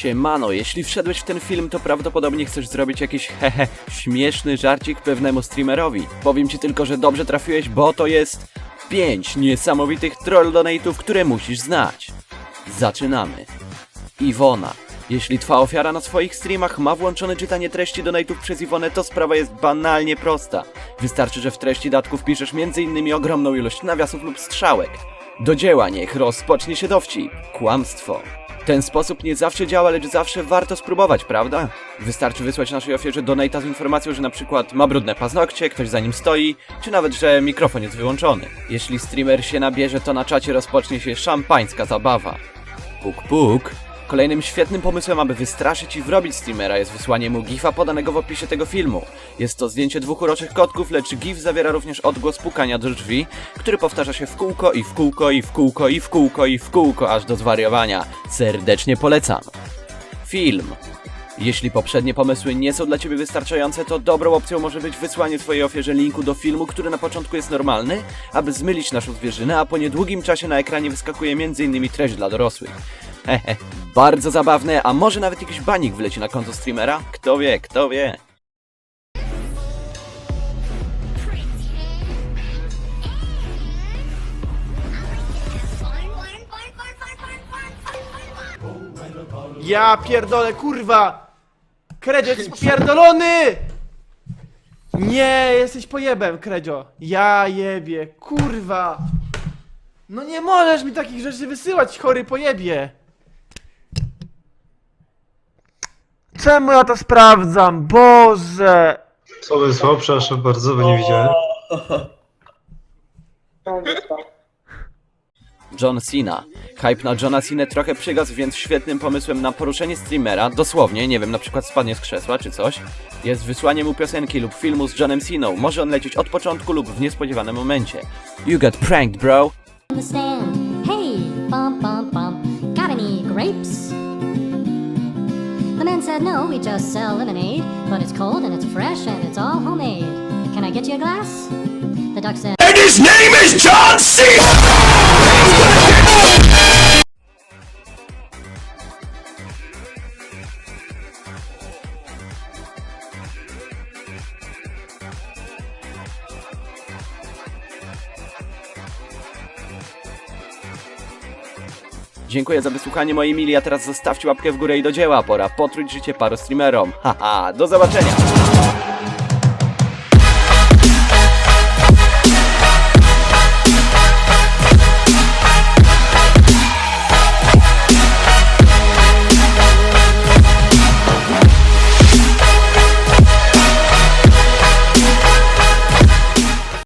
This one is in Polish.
Siemano, jeśli wszedłeś w ten film, to prawdopodobnie chcesz zrobić jakiś hehe, śmieszny żarcik pewnemu streamerowi. Powiem ci tylko, że dobrze trafiłeś, bo to jest 5 niesamowitych troll donate'ów, które musisz znać. Zaczynamy. Iwona. Jeśli twa ofiara na swoich streamach ma włączone czytanie treści donate'ów przez Iwonę, to sprawa jest banalnie prosta. Wystarczy, że w treści datków piszesz m.in. ogromną ilość nawiasów lub strzałek. Do dzieła niech rozpocznie się dowcip. Kłamstwo. Ten sposób nie zawsze działa, lecz zawsze warto spróbować, prawda? Wystarczy wysłać naszej ofierze donate'a z informacją, że na przykład ma brudne paznokcie, ktoś za nim stoi, czy nawet, że mikrofon jest wyłączony. Jeśli streamer się nabierze, to na czacie rozpocznie się szampańska zabawa. Puk puk. Kolejnym świetnym pomysłem, aby wystraszyć i wrobić streamera jest wysłanie mu gifa podanego w opisie tego filmu. Jest to zdjęcie dwóch uroczych kotków, lecz gif zawiera również odgłos pukania do drzwi, który powtarza się w kółko i w kółko i w kółko i w kółko i w kółko aż do zwariowania. Serdecznie polecam. Film. Jeśli poprzednie pomysły nie są dla Ciebie wystarczające, to dobrą opcją może być wysłanie Twojej ofierze linku do filmu, który na początku jest normalny, aby zmylić naszą zwierzynę, a po niedługim czasie na ekranie wyskakuje m.in. treść dla dorosłych. Hehe, bardzo zabawne, a może nawet jakiś banik wleci na konto streamera? Kto wie, kto wie. Ja pierdolę, kurwa! Kredzio, jesteś pierdolony! Nie, jesteś pojebem, Kredzio. Ja jebie, kurwa! No nie możesz mi takich rzeczy wysyłać, chory pojebie! Czemu ja to sprawdzam? Boże! Co wysłał? Przepraszam bardzo, bo nie widziałem. John Cena. Hype na Johna Cena trochę przygasł, więc świetnym pomysłem na poruszenie streamera, dosłownie, nie wiem, na przykład spadnie z krzesła czy coś, jest wysłanie mu piosenki lub filmu z Johnem Ceną. Może on lecieć od początku lub w niespodziewanym momencie. You got pranked, bro! the stand. Hey, bump, bump, bump. Got any grapes? Man said, No, we just sell lemonade, but it's cold and it's fresh and it's all homemade. Can I get you a glass? The duck said, And his name is John C. Dziękuję za wysłuchanie mojej mili, a teraz zostawcie łapkę w górę i do dzieła. Pora potróć życie paru streamerom. Haha, do zobaczenia!